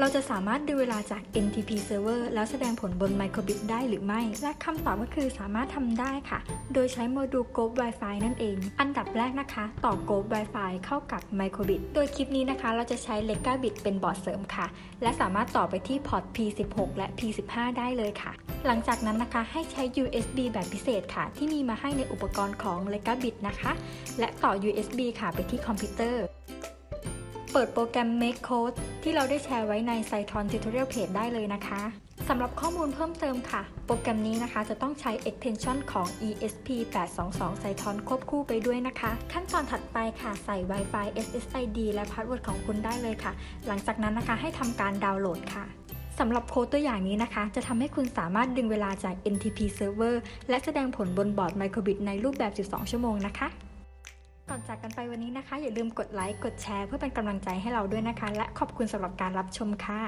เราจะสามารถดูเวลาจาก NTP Server แล้วแสดงผลบน Microbit ได้หรือไม่ และคำตอบก็คือสามารถทำได้ค่ะ โดยใช้โมดูล Group Wi-Fi นั่นเอง อันดับแรกนะคะ ต่อ Group Wi-Fi เข้ากับ Microbit โดยคลิปนี้นะคะ เราจะใช้ Legabit เป็นบอร์ดเสริมค่ะ และสามารถต่อไปที่พอร์ต P16 และ P15 ได้เลยค่ะ หลังจากนั้นนะคะให้ใช้ USB แบบพิเศษค่ะ ที่มีมาให้ในอุปกรณ์ของ Legabit นะคะ และต่อ USB ค่ะไปที่คอมพิวเตอร์ เปิดโปรแกรม Make Code ที่เราได้แชร์ไว้ใน c y t o n Tutorial Page ได้เลยนะคะสำหรับข้อมูลเพิ่มเติมค่ะ โปรแกรมนี้นะคะจะต้องใช้ extension ของ ESP822 c y t o n ควบคู่ไปด้วยนะคะ ขั้นตอนถัดไปค่ะใส่ Wi-Fi SSID และ Password ของคุณได้เลยค่ะ หลังจากนั้นนะคะให้ทำการดาวน์โหลดค่ะสำหรับโค้ดตัวอย่างนี้นะคะ จะทำให้คุณสามารถดึงเวลาจาก NTP Server และแสดงผลบนบอร์ด Microbit ในรูปแบบ 12 ชั่วโมงนะคะ ก่อนจากกันไปวันนี้นะคะ อย่าลืมกดไลค์กดแชร์เพื่อเป็นกำลังใจให้เราด้วยนะคะ และขอบคุณสำหรับการรับชมค่ะ